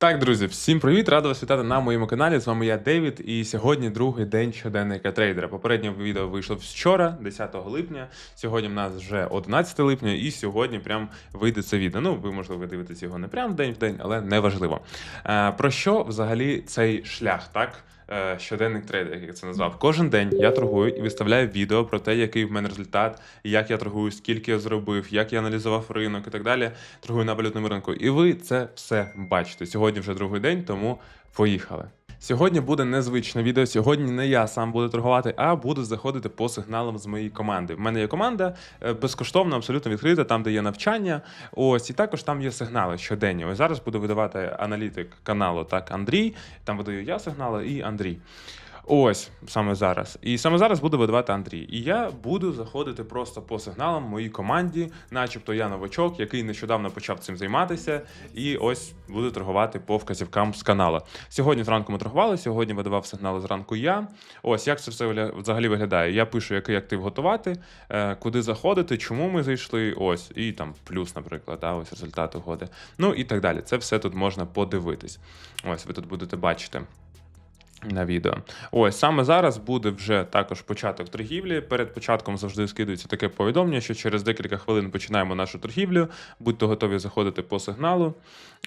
Так, друзі, всім привіт! Рада вас вітати на моєму каналі. З вами я Девід, і сьогодні другий день щоденника трейдера. Попереднє відео вийшло вчора, 10 липня. Сьогодні в нас вже 11 липня, і сьогодні прям вийде це відео. Ну, ви можливо дивитесь його не прям день в день, але не важливо. Е, про що взагалі цей шлях, так? Е, Щоденник трейдера, як я це назвав. Кожен день я торгую і виставляю відео про те, який в мене результат, як я торгую, скільки я зробив, як я аналізував ринок і так далі. Торгую на валютному ринку. І ви це все бачите. Сьогодні вже другий день, тому поїхали. Сьогодні буде незвичне відео. Сьогодні не я сам буду торгувати, а буду заходити по сигналам з моєї команди. В мене є команда е, безкоштовно, абсолютно відкрита, там, де є навчання. Ось і також там є сигнали щоденні. Ось зараз буду видавати аналітик каналу так Андрій. Там видаю я сигнали і Андрій. Ось саме зараз. І саме зараз буду видавати Андрій. І я буду заходити просто по сигналам моїй команді, начебто я новачок, який нещодавно почав цим займатися. І ось буду торгувати по вказівкам з каналу. Сьогодні зранку ми торгували, сьогодні видавав сигнали зранку я. Ось як це все взагалі виглядає. Я пишу, який актив готувати, е, куди заходити, чому ми зайшли. Ось, і там плюс, наприклад, да, ось результат угоди. Ну і так далі. Це все тут можна подивитись. Ось ви тут будете бачити. На відео. Ось саме зараз буде вже також початок торгівлі. Перед початком завжди скидується таке повідомлення, що через декілька хвилин починаємо нашу торгівлю. Будьте готові заходити по сигналу.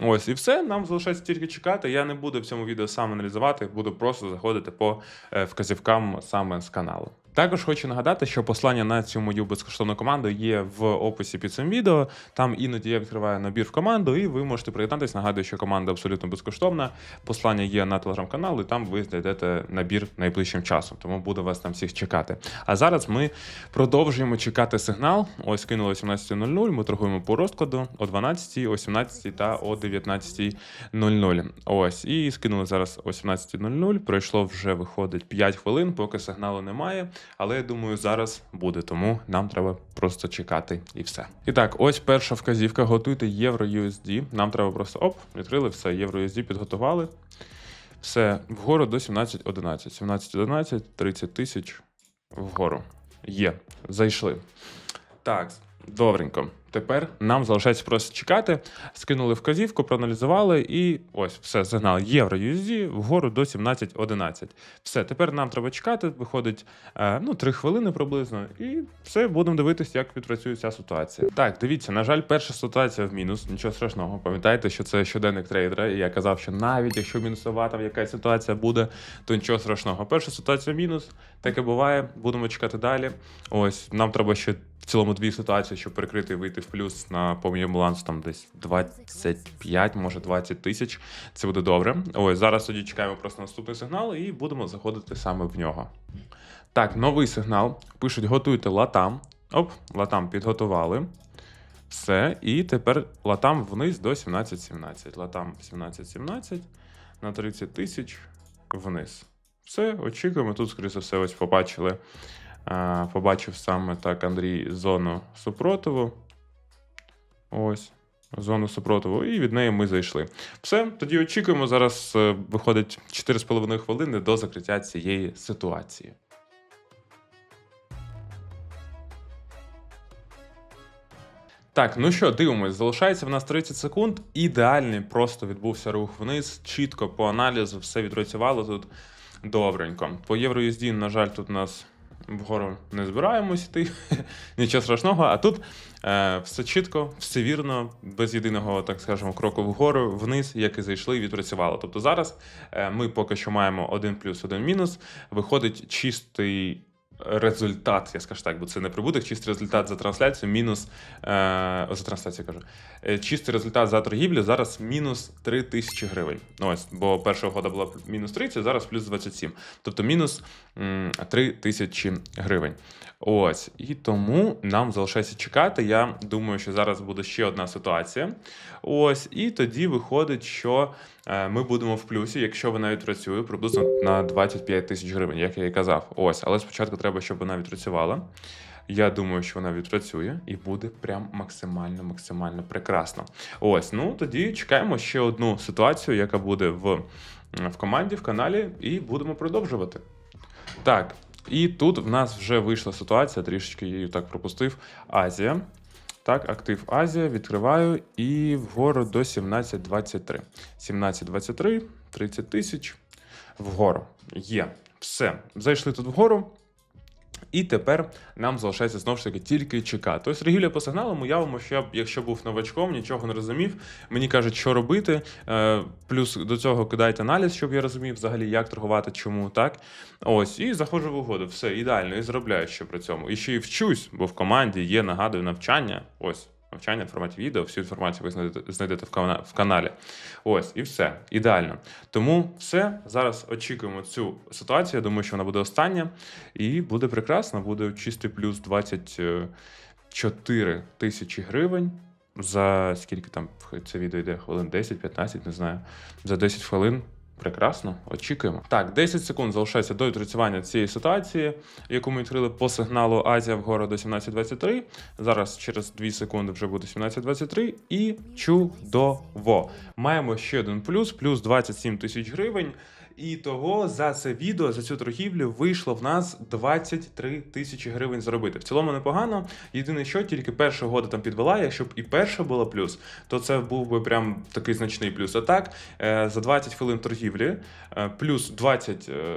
Ось і все. Нам залишається тільки чекати. Я не буду в цьому відео сам аналізувати, буду просто заходити по е, вказівкам саме з каналу. Також хочу нагадати, що послання на цю мою безкоштовну команду є в описі під цим відео. Там іноді я відкриваю набір в команду, і ви можете приєднатися. Нагадую, що команда абсолютно безкоштовна. Послання є на телеграм-канал, і там ви знайдете набір найближчим часом. Тому буду вас там всіх чекати. А зараз ми продовжуємо чекати сигнал. Ось кинули 17.00. Ми торгуємо по розкладу о 12, о 17 та о 19.00. Ось і скинули зараз о 17.00. Пройшло вже виходить 5 хвилин, поки сигналу немає. Але я думаю, зараз буде, тому нам треба просто чекати і все. І так, ось перша вказівка. Готуйте євро USD. Нам треба просто оп, відкрили все. Євро USD підготували. Все, вгору до 17.11. 17.11, 30 тисяч вгору. Є, зайшли. Так, добренько. Тепер нам залишається просто чекати. Скинули вказівку, проаналізували, і ось все, сигнал євро USD вгору до 17.11. Все, тепер нам треба чекати. Виходить е, ну, 3 хвилини приблизно, і все, будемо дивитися, як відпрацює ця ситуація. Так, дивіться, на жаль, перша ситуація в мінус. Нічого страшного. Пам'ятаєте, що це щоденник трейдера. І я казав, що навіть якщо мінусова там якась ситуація буде, то нічого страшного. Перша ситуація в мінус, таке буває. Будемо чекати далі. Ось нам треба ще цілому дві ситуації, щоб перекрити і вийти в плюс на по моєму балансу там десь 25, може 20 тисяч. Це буде добре. Ось зараз тоді чекаємо просто наступний сигнал і будемо заходити саме в нього. Так, новий сигнал. Пишуть, готуйте латам. Оп, латам підготували. Все. І тепер латам вниз до 17.17. Латам 17.17 на 30 тисяч вниз. Все, очікуємо. Тут, скоріше все, ось побачили. Побачив саме так Андрій зону супротиву. Ось. Зону супротиву, і від неї ми зайшли. Все, тоді очікуємо. Зараз е, виходить 4,5 хвилини до закриття цієї ситуації. Так, ну що, дивимось, залишається в нас 30 секунд. Ідеальний просто відбувся рух вниз, чітко по аналізу, все відпрацювало тут добренько. По євро на жаль, тут у нас вгору не збираємось йти, нічого страшного. А тут е, все чітко, все вірно, без єдиного, так скажемо, кроку вгору, вниз, як і зайшли, і відпрацювало. Тобто зараз е, ми поки що маємо один плюс, один мінус. Виходить чистий. Результат, я скажу так, бо це не прибуток, чистий результат за трансляцію, мінус е, за трансляцію кажу. Е, чистий результат за торгівлю зараз мінус 3 тисячі гривень. Ось, бо перша угода була мінус 30, зараз плюс 27. Тобто мінус м, 3 тисячі гривень. Ось. І тому нам залишається чекати. Я думаю, що зараз буде ще одна ситуація. Ось, і тоді виходить, що ми будемо в плюсі, якщо вона відпрацює приблизно на 25 тисяч гривень, як я і казав. Ось, але спочатку треба, щоб вона відпрацювала. Я думаю, що вона відпрацює і буде прям максимально, максимально прекрасно. Ось, ну тоді чекаємо ще одну ситуацію, яка буде в, в команді, в каналі, і будемо продовжувати. Так, і тут в нас вже вийшла ситуація, трішечки її так пропустив. Азія. Так, актив Азія, відкриваю і вгору до 17.23. 17.23, 30 тисяч. Вгору. Є. Все. Зайшли тут вгору. І тепер нам залишається знову ж таки тільки чекати. Тобто регілія по сигналам уявимо, що я якщо був новачком, нічого не розумів. Мені кажуть, що робити. Е, плюс до цього кидайте аналіз, щоб я розумів взагалі, як торгувати, чому так. Ось, і заходжу в угоду. Все ідеально, і заробляю ще при цьому. І ще й вчусь, бо в команді є, нагадую, навчання. Ось. Навчання в форматі відео, всю інформацію ви знайдете, знайдете в, кана- в каналі. Ось, і все. Ідеально. Тому все. Зараз очікуємо цю ситуацію. Я думаю, що вона буде остання. І буде прекрасно. Буде чистий плюс 24 тисячі гривень. За скільки там це відео йде? Хвилин 10-15, не знаю. За 10 хвилин. Прекрасно, очікуємо. Так, 10 секунд залишається до відпрацювання цієї ситуації, яку ми відкрили по сигналу Азія вгору до 17.23. Зараз через 2 секунди вже буде 17.23. І чудово. Маємо ще один плюс, плюс 27 тисяч гривень. І того за це відео, за цю торгівлю вийшло в нас 23 тисячі гривень заробити. В цілому непогано. Єдине, що тільки перша года там підвела. Якщо б і перша була плюс, то це був би прям такий значний плюс. А так, е, за 20 хвилин торгівлі, е, плюс 20, е,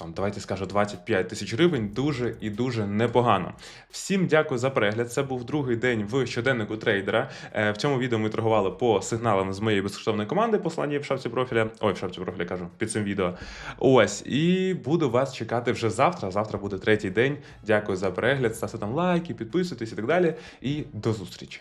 там давайте скажу, 25 тисяч гривень дуже і дуже непогано. Всім дякую за перегляд. Це був другий день в щоденнику трейдера. Е, В цьому відео ми торгували по сигналам з моєї безкоштовної команди. Послання в шапці профіля. Ой, в шапці профіля кажу під цим відео. Ось і буду вас чекати вже завтра. Завтра буде третій день. Дякую за перегляд. Ставте там лайки, підписуйтесь і так далі. І до зустрічі.